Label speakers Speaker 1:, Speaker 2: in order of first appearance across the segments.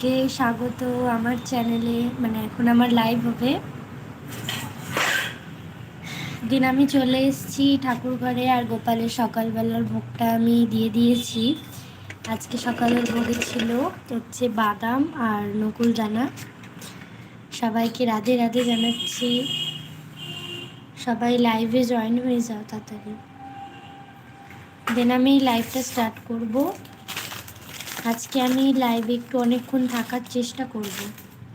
Speaker 1: কে স্বাগত আমার চ্যানেলে মানে এখন আমার লাইভ হবে। দিন আমি চলে এসেছি ঠাকুর ঘরে আর গোপালের সকালবেলার ভোগটা আমি দিয়ে দিয়েছি। আজকে সকালের ভোগে ছিল হচ্ছে বাদাম আর নকুল দানা। সবাইকে রাধে রাধে জানাচ্ছি। সবাই লাইভে জয়েন হয়ে যাও তাড়াতাড়ি। দেন আমি লাইভটা স্টার্ট করব। আজকে আমি লাইভে একটু অনেকক্ষণ থাকার চেষ্টা করব।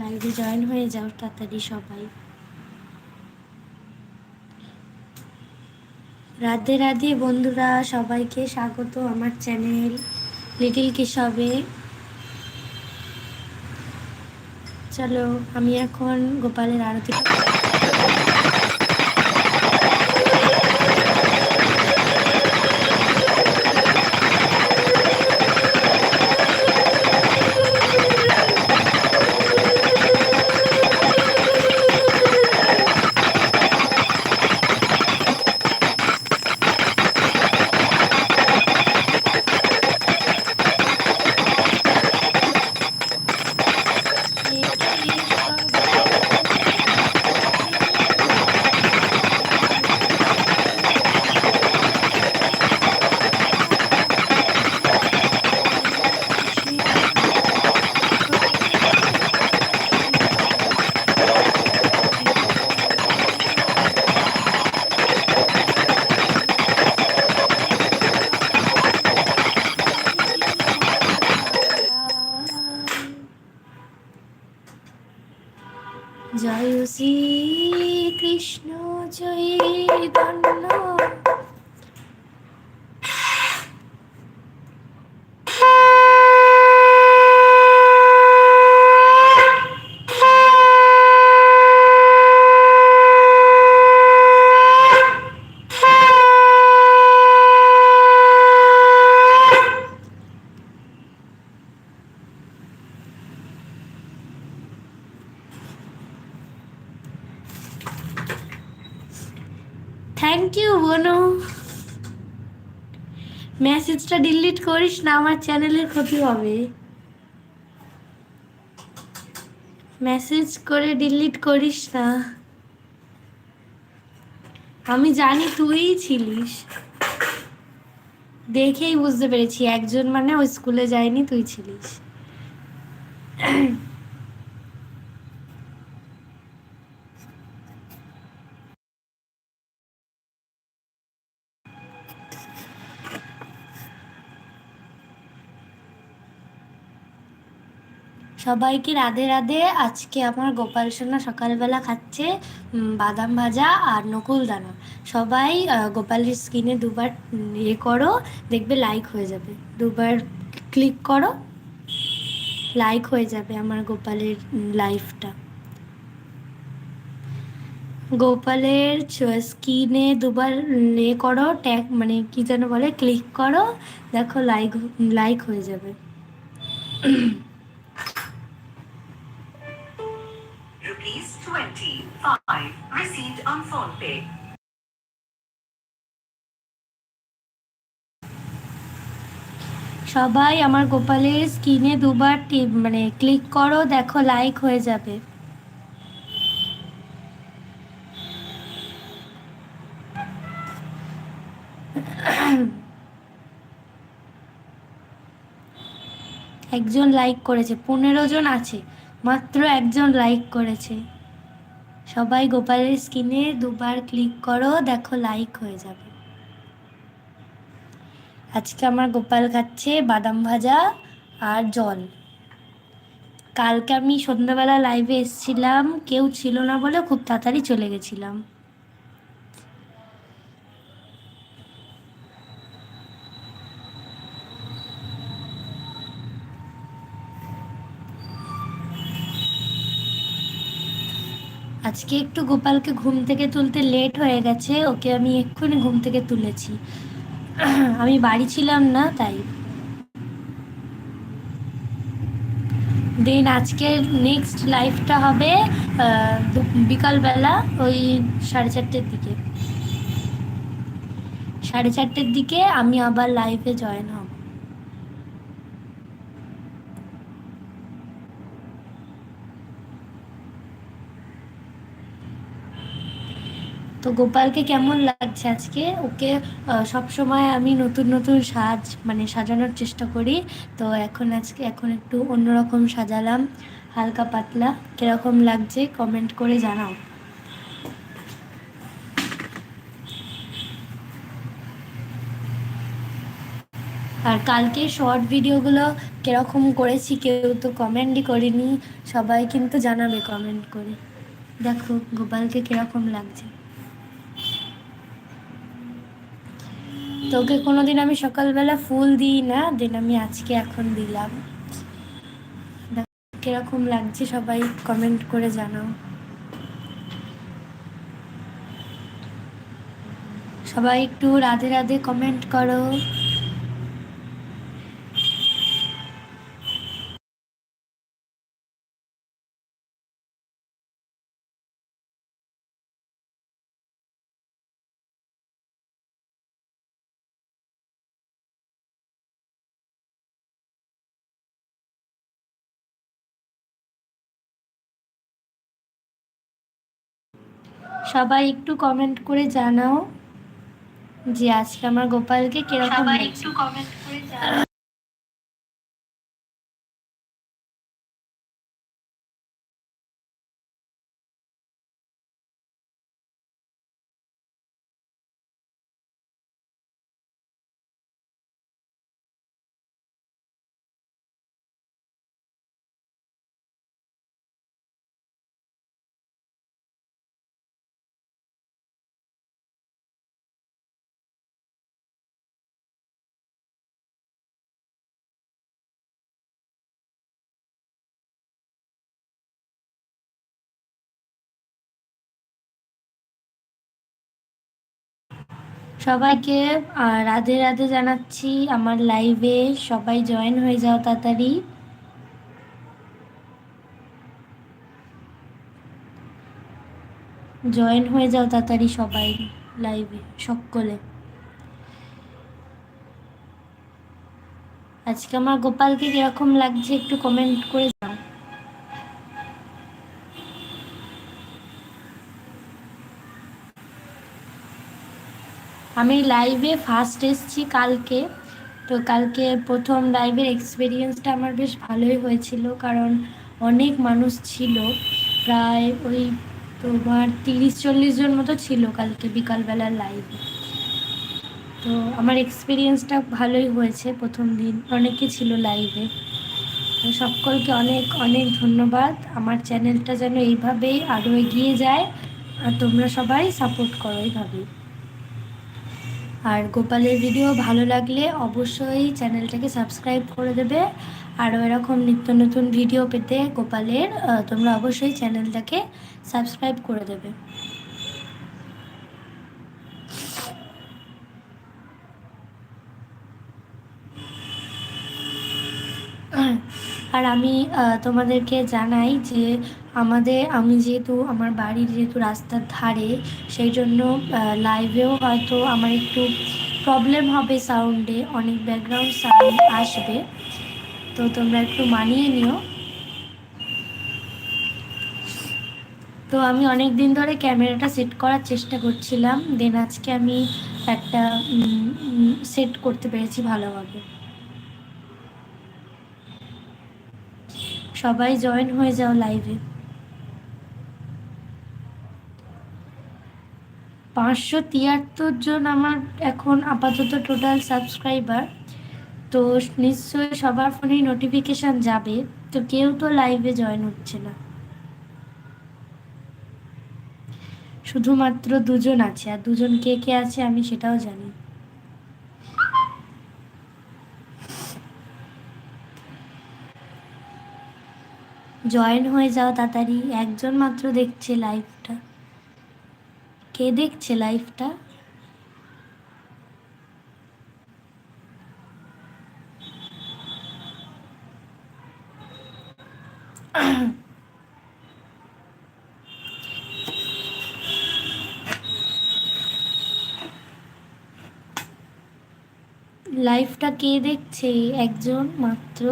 Speaker 1: লাইভে জয়েন হয়ে যাও তাড়াতাড়ি সবাই। রাধে রাধে বন্ধুরা, সবাইকে স্বাগত আমার চ্যানেল লিটিল কেশবে চলো, আমি এখন গোপালের আরতি মেসেজটা ডিলিট করিস না, আমার চ্যানেলের ক্ষতি হবে। মেসেজ করে ডিলিট করিস না। আমি জানি তুই ছিলিস। দেখেই বুঝতে পেরেছি, একজন মানে ওই স্কুলে যায়নি, তুই ছিলিস। সবাইকে রাধে রাধে। আজকে আমার গোপাল সোনা সকালবেলা খাচ্ছে বাদাম ভাজা আর নকুল দানা। সবাই গোপালের স্ক্রিনে দুবার ইয়ে করো, দেখবে লাইক হয়ে যাবে। দুবার ক্লিক করো লাইক হয়ে যাবে আমার গোপালের লাইফটা গোপালের স্ক্রিনে দুবার এ করো ট্যাগ মানে কি যেন বলে ক্লিক করো, দেখো লাইক লাইক হয়ে যাবে। Received on PhonePe. সবাই আমার গোপালের স্ক্রিনে দুবার টিপ মানে ক্লিক করো, দেখো লাইক হয়ে যাবে একজন লাইক করেছে, পনেরো জন আছে, মাত্র একজন লাইক করেছে সবাই গোপালের স্ক্রিনে দুবার ক্লিক করো, দেখো লাইক হয়ে যাবে। আজকে আমার গোপাল খাচ্ছে বাদাম ভাজা আর জল। কালকে আমি সন্ধ্যাবেলা লাইভে এসেছিলাম, কেউ ছিল না বলে খুব তাড়াতাড়ি চলে গেছিলাম। আজকে একটু গোপালকে ঘুম থেকে তুলতে লেট হয়ে গেছে, ওকে আমি এক্ষুনি ঘুম থেকে তুলেছি। আমি বাড়ি ছিলাম না, তাই। দেন আজকের নেক্সট লাইফটা হবে বিকালবেলা ওই সাড়ে চারটের দিকে। সাড়ে চারটের দিকে আমি আবার লাইভে জয়েন হব। তো গোপালকে কেমন লাগছে আজকে? ওকে সব সময় আমি নতুন নতুন সাজ মানে সাজানোর চেষ্টা করি। তো এখন আজকে, এখন একটু অন্যরকম সাজালাম, হালকা পাতলা। কীরকম লাগছে কমেন্ট করে জানাও। আর কালকে শর্ট ভিডিওগুলো কীরকম করেছি কেউ তো কমেন্টই করিনি। সবাই কিন্তু জানাবে কমেন্ট করে। দেখো গোপালকে কীরকম লাগছে। তোকে কোনোদিন আমি সকালবেলা ফুল দিই না দেন আমি আজকে এখন দিলাম। কীরকম লাগছে সবাই কমেন্ট করে জানাও। সবাই একটু রাধে রাধে কমেন্ট করো। সবাই একটু কমেন্ট করে জানাও যে আজকে আমার গোপালকে কীরকম একটু কমেন্ট করে জানাও। সবাইকে রাধে রাধে জানাচ্ছি আমার লাইভে সবাই জয়েন হয়ে যাও তাড়াতাড়ি। জয়েন হয়ে যাও তাড়াতাড়ি সবাই লাইভে সকলে। আজকে আমার গোপালকে কীরকম লাগছে একটু কমেন্ট করে যাও আমি লাইভে ফার্স্ট এসছি কালকে। তো কালকে প্রথম লাইভের এক্সপিরিয়েন্সটা আমার বেশ ভালোই হয়েছিল কারণ অনেক মানুষ ছিল। প্রায় ওই তোমার তিরিশ চল্লিশ জন মতো ছিল কালকে বিকালবেলার লাইভে তো আমার এক্সপিরিয়েন্সটা ভালোই হয়েছে প্রথম দিন। অনেকে ছিল লাইভে তো সকলকে অনেক অনেক ধন্যবাদ। আমার চ্যানেলটা যেন এইভাবেই আরও এগিয়ে যায়। আর তোমরা সবাই সাপোর্ট করো এইভাবেই। আর গোপালের ভিডিও ভালো লাগলে অবশ্যই চ্যানেলটাকে সাবস্ক্রাইব করে দেবে। আরও এরকম নিত্য নতুন ভিডিও পেতে গোপালের তোমরা অবশ্যই চ্যানেলটাকে সাবস্ক্রাইব করে দেবে। আর আমি তোমাদেরকে জানাই যে আমাদের, আমি যেহেতু আমার বাড়ির যেহেতু রাস্তার ধারে, সেই জন্য লাইভেও হয়তো আমার একটু প্রবলেম হবে সাউন্ডে অনেক ব্যাকগ্রাউন্ড সাউন্ড আসবে। তো তোমরা একটু মানিয়ে নিও। তো আমি অনেক দিন ধরে ক্যামেরাটা সেট করার চেষ্টা করছিলাম দেন আজকে আমি একটা সেট করতে পেরেছি ভালোভাবে। সবাই জয়েন হয়ে যাও লাইভে। পাঁচশো তিয়াত্তর জন আমার এখন আপাতত টোটাল সাবস্ক্রাইবার তো নিশ্চয়ই সবার ফোনেই নোটিফিকেশান যাবে। তো কেউ তো লাইভে জয়েন হচ্ছে না। শুধুমাত্র দুজন আছে। আর দুজন কে কে আছে আমি সেটাও জানি। জয়েন হয়ে যাও তাড়াতাড়ি। একজন মাত্র দেখছে লাইভটা কে দেখছে লাইভটা লাইভটা কে দেখছে? একজন মাত্র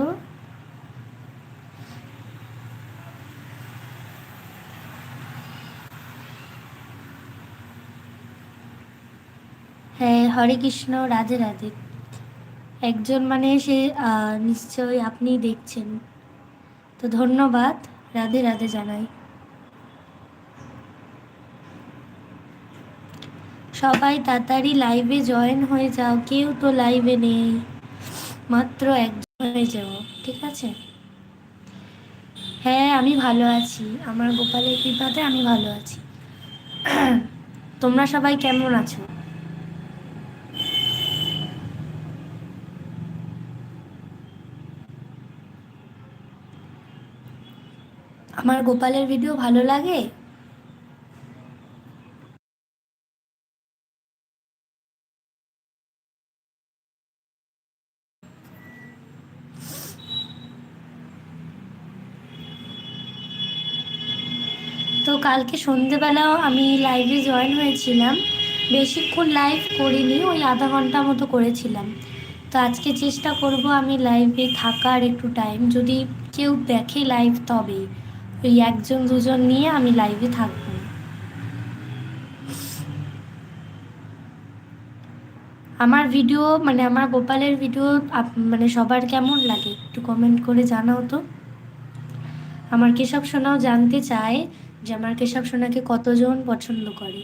Speaker 1: হ্যাঁ হরে কৃষ্ণ, রাধে রাধে। একজন মানে সে নিশ্চয়ই আপনি দেখছেন। তো ধন্যবাদ, রাধে রাধে জানাই। সবাই তাড়াতাড়ি লাইভে জয়েন হয়ে যাও, কেউ তো লাইভে নেই, মাত্র একজন হয়ে যাও, ঠিক আছে? হ্যাঁ আমি ভালো আছি, আমার গোপালের কৃপাতে আমি ভালো আছি। তোমরা সবাই কেমন আছো? আমার গোপালের ভিডিও ভালো লাগে? তো কালকে সন্ধেবেলাও আমি লাইভে জয়েন হয়েছিলাম। বেশিক্ষণ লাইভ করিনি, ওই আধা ঘণ্টা মতো করেছিলাম। তো আজকে চেষ্টা করব আমি লাইভে থাকার একটু টাইম যদি কেউ দেখে লাইভ তবে ওই একজন, দুজন নিয়ে আমি লাইভে থাকব। আমার ভিডিও মানে আমার গোপালের ভিডিও মানে সবার কেমন লাগে? একটু কমেন্ট করে জানাও তো। আমার কেশব সোনাও জানতে চায় যে আমার কেশব সোনাকে কতজন পছন্দ করে।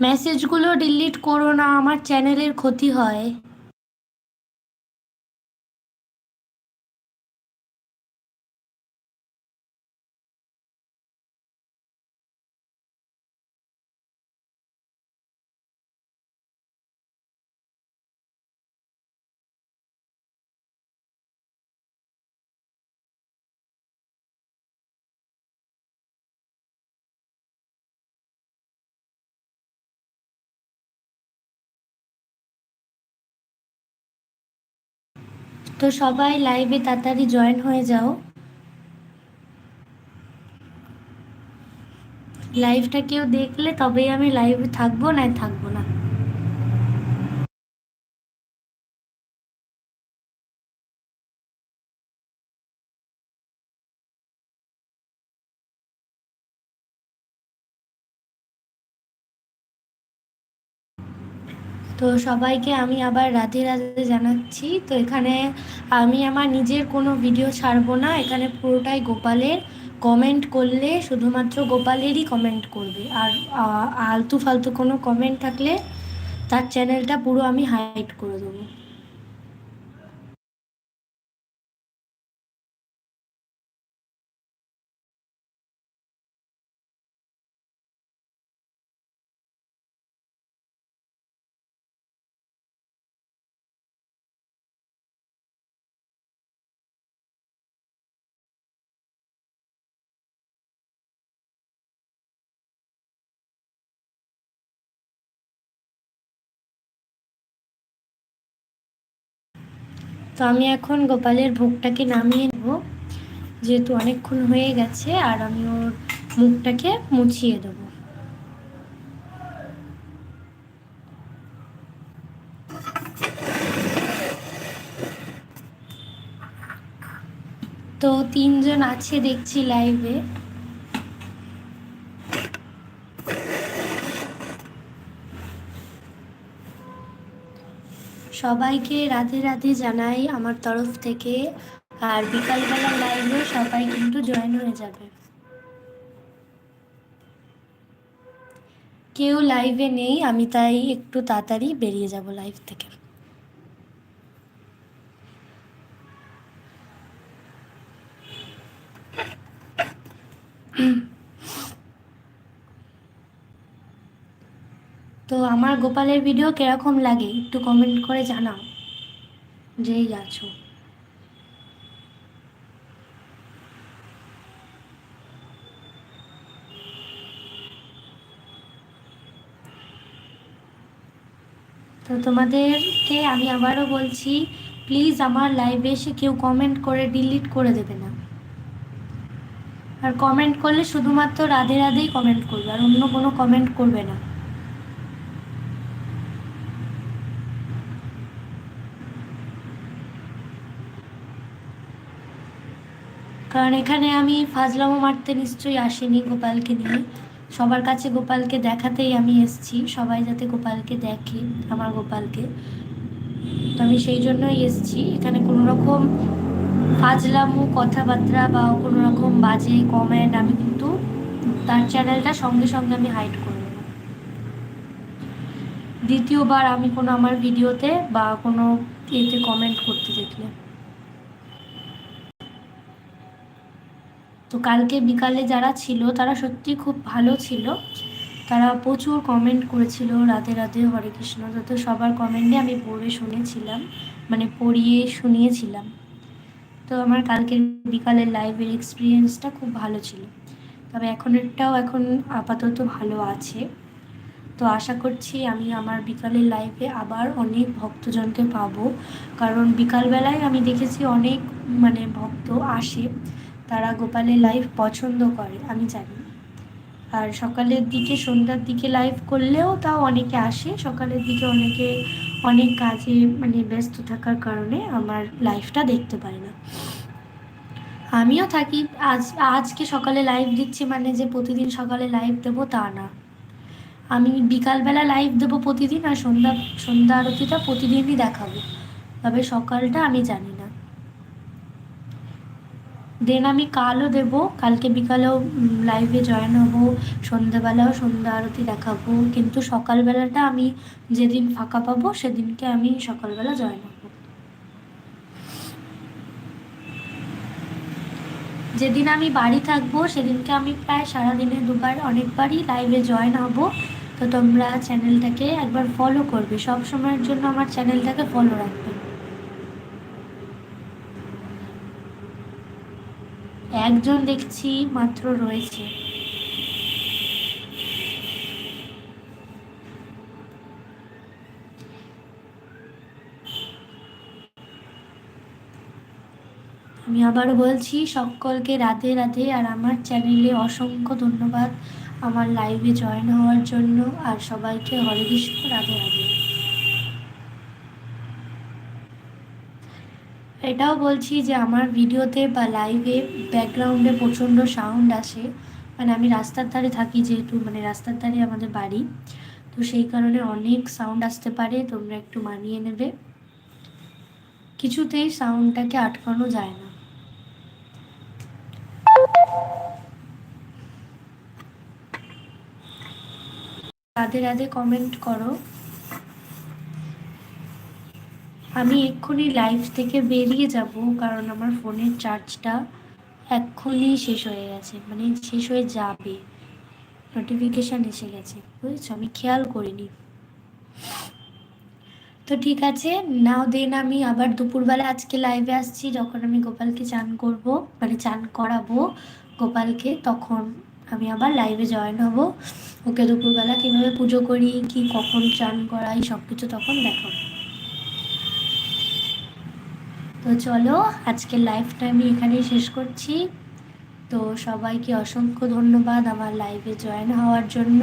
Speaker 1: মেসেজগুলো ডিলিট করো না আমার চ্যানেলের ক্ষতি হয়। তো সবাই লাইভে তাড়াতাড়ি জয়েন হয়ে যাও। লাইভটা কেউ দেখলে তবেই আমি লাইভে থাকব না থাকব না। তো সবাইকে আমি আবার রাধে রাধে জানাচ্ছি। তো এখানে আমি আমার নিজের কোনো ভিডিও ছাড়বো না, এখানে পুরোটাই গোপালের কমেন্ট করলে শুধুমাত্র গোপালেরই কমেন্ট করবে। আর আলতু ফালতু কোনো কমেন্ট থাকলে তার চ্যানেলটা পুরো আমি হাইড করে দেবো। তো আমি এখন গোপালের ভোগটাকে নামিয়ে নেব। যেহেতু অনেকক্ষণ হয়ে গেছে, আর আমি ওর মুখটাকে মুছিয়ে দেবো। তো তিনজন আছে দেখছি লাইভে সবাইকে রাধে রাধে জানাই আমার তরফ থেকে। আর বিকালবেলা লাইভে সবাই কিন্তু জয়েন হয়ে যাবে। কেউ লাইভে নেই, আমি তাই একটু তাড়াতাড়ি বেরিয়ে যাব লাইভ থেকে। গোপালের ভিডিও কীরকম লাগে? একটু কমেন্ট করে জানাও। যেই আছো তো তোমাদেরকে আমি আবারও বলছি প্লিজ আমার লাইভে এসে কেউ কমেন্ট করে ডিলিট করে দেবে না। আর কমেন্ট করলে শুধুমাত্র রাধে রাধেই কমেন্ট করবে, আর অন্য কোনো কমেন্ট করবে না। কারণ এখানে আমি ফাজলামো মারতে নিশ্চয়ই আসিনি গোপালকে নিয়ে। সবার কাছে গোপালকে দেখাতেই আমি এসছি। সবাই যাতে গোপালকে দেখে, আমার গোপালকে। তো আমি সেই জন্যই এসছি। এখানে কোনো রকম ফাজলামো কথাবার্তা বা কোনো রকম বাজে কমেন্ট আমি কিন্তু তার চ্যানেলটা সঙ্গে সঙ্গে আমি হাইড করব। দ্বিতীয়বার আমি কোনো আমার ভিডিওতে বা কোনো এতে কমেন্ট করতে দেখলে। তো কালকে বিকালে যারা ছিল, তারা সত্যি খুব ভালো ছিল। তারা প্রচুর কমেন্ট করেছিল রাতে রাতে হরে কৃষ্ণ। তো সবার কমেন্টে আমি পড়ে শুনেছিলাম মানে পড়িয়ে শুনিয়েছিলাম। তো আমার কালকের বিকালের লাইভের এক্সপিরিয়েন্সটা খুব ভালো ছিল। তবে এখনেরটাও এখন আপাতত ভালো আছে। তো আশা করছি আমি আমার বিকালের লাইভে আবার অনেক ভক্তজনকে পাবো। কারণ বিকালবেলায় আমি দেখেছি অনেক মানে ভক্ত আসে। তারা গোপালের লাইভ পছন্দ করে, আমি জানি। আর সকালের দিকে, সন্ধ্যার দিকে লাইভ করলেও তাও অনেকে আসে। সকালের দিকে অনেকে, অনেক কাজে মানে ব্যস্ত থাকার কারণে আমার লাইভটা দেখতে পারে না। আমিও থাকি, আজ, আজকে সকালে লাইভ দিচ্ছি মানে যে প্রতিদিন সকালে লাইভ দেবো তা না। আমি বিকালবেলা লাইভ দেবো প্রতিদিন আর সন্ধ্যা সন্ধ্যা আরতিটা প্রতিদিনই দেখাবো। তবে সকালটা আমি জানি দেন আমি কালও দেব, কালকে বিকালেও লাইভে জয়েন হব সন্ধ্যাবেলাও সন্ধ্যা আরতি দেখাবো, কিন্তু সকালবেলাটা আমি যেদিন ফাঁকা পাবো সেদিনকে আমি সকালবেলা জয়েন হব। যেদিন আমি বাড়ি থাকব সেদিনকে আমি প্রায় সারাদিনে দুবার, অনেকবারই লাইভে জয়েন হব। তো তোমরা চ্যানেলটাকে একবার ফলো করবে সব সময়ের জন্য আমার চ্যানেলটাকে ফলো রাখবে একজন দেখছি মাত্র রয়েছে। আমি আবার বলছি, সকলকে রাধে রাধে আর আমার চ্যানেলে অসংখ্য ধন্যবাদ আমার লাইভে জয়েন হওয়ার জন্য, আর সবাইকে হরে কৃষ্ণ, রাধে রাধে। এটাও বলছি যে আমার ভিডিওতে বা লাইভে ব্যাকগ্রাউন্ডে প্রচণ্ড সাউন্ড আসে। মানে আমি রাস্তার ধারে থাকি যেহেতু মানে রাস্তার ধারে আমাদের বাড়ি। তো সেই কারণে অনেক সাউন্ড আসতে পারে, তোমরা একটু মানিয়ে নেবে। কিছুতেই সাউন্ডটাকে আটকানো যায় না। রাধে রাধে কমেন্ট করো। আমি এক্ষুনি লাইভ থেকে বেরিয়ে যাব, কারণ আমার ফোনের চার্জটা এক্ষুনি শেষ হয়ে গেছে মানে শেষ হয়ে যাবে। নোটিফিকেশান এসে গেছে, বুঝেছ? আমি খেয়াল করিনি। তো ঠিক আছে নাও দেন আমি আবার দুপুরবেলা আজকে লাইভে আসছি, যখন আমি গোপালকে চান করব মানে চান করাবো গোপালকে, তখন আমি আবার লাইভে জয়েন হব। ওকে দুপুরবেলা কীভাবে পুজো করি, কি কখন চান করাই সব কিছু তখন দেখাবো। তো চলো, আজকের লাইফটা আমি এখানেই শেষ করছি। তো সবাইকে অসংখ্য ধন্যবাদ আমার লাইভে জয়েন হওয়ার জন্য।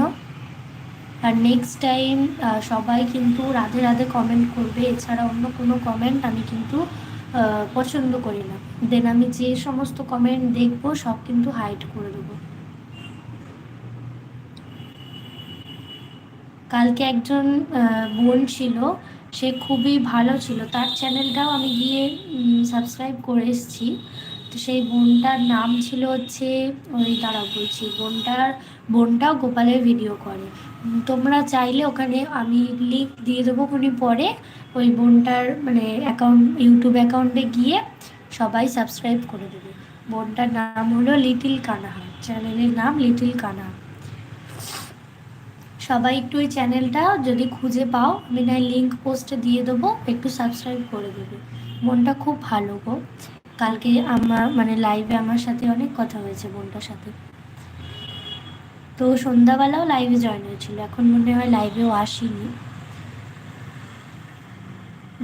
Speaker 1: আর নেক্সট টাইম সবাই কিন্তু রাধে রাধে কমেন্ট করবে। এছাড়া অন্য কোনো কমেন্ট আমি কিন্তু পছন্দ করি না। দেন আমি যে সমস্ত কমেন্ট দেখব, সব কিন্তু হাইড করে দেবো। কালকে একজন বোন ছিল সে খুবই ভালো ছিল। তার চ্যানেলটাও আমি গিয়ে সাবস্ক্রাইব করে এসেছি। তো সেই বোনটার নাম ছিল হচ্ছে, ওই দ্বারা বলছি, বোনটার, বোনটাও গোপালের ভিডিও করে। তোমরা চাইলে ওখানে আমি লিঙ্ক দিয়ে দেবো খুনি পরে, ওই বোনটার মানে অ্যাকাউন্ট ইউটিউব অ্যাকাউন্টে গিয়ে সবাই সাবস্ক্রাইব করে দেবে। বোনটার নাম হলো লিটিল কানাহা চ্যানেলের নাম লিটিল কানাহা সবাই একটু ওই চ্যানেলটা যদি খুঁজে পাও, আমি না লিঙ্ক পোস্টে দিয়ে দেবো, একটু সাবস্ক্রাইব করে দেবে। মনটা খুব ভালো গো। কালকে আমার মানে লাইভে আমার সাথে অনেক কথা হয়েছে বোনটার সাথে। তো সন্ধ্যাবেলাও লাইভে জয়েন হয়েছিল, এখন মনে হয় লাইভেও আসিনি।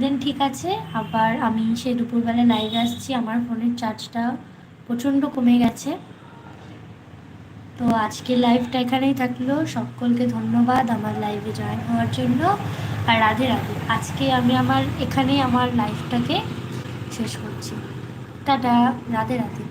Speaker 1: দেন ঠিক আছে, আবার আমি সে দুপুরবেলা লাইভে আসছি, আমার ফোনের চার্জটা প্রচণ্ড কমে গেছে। তো আজকে লাইভটা এখানেই থাকল। সকলকে ধন্যবাদ আমার লাইভে জয়েন হওয়ার জন্য। আর রাধে রাধে, আজকে আমি আমার, এখানেই আমার লাইফটাকে শেষ করছি। টাটা, রাধে রাধে।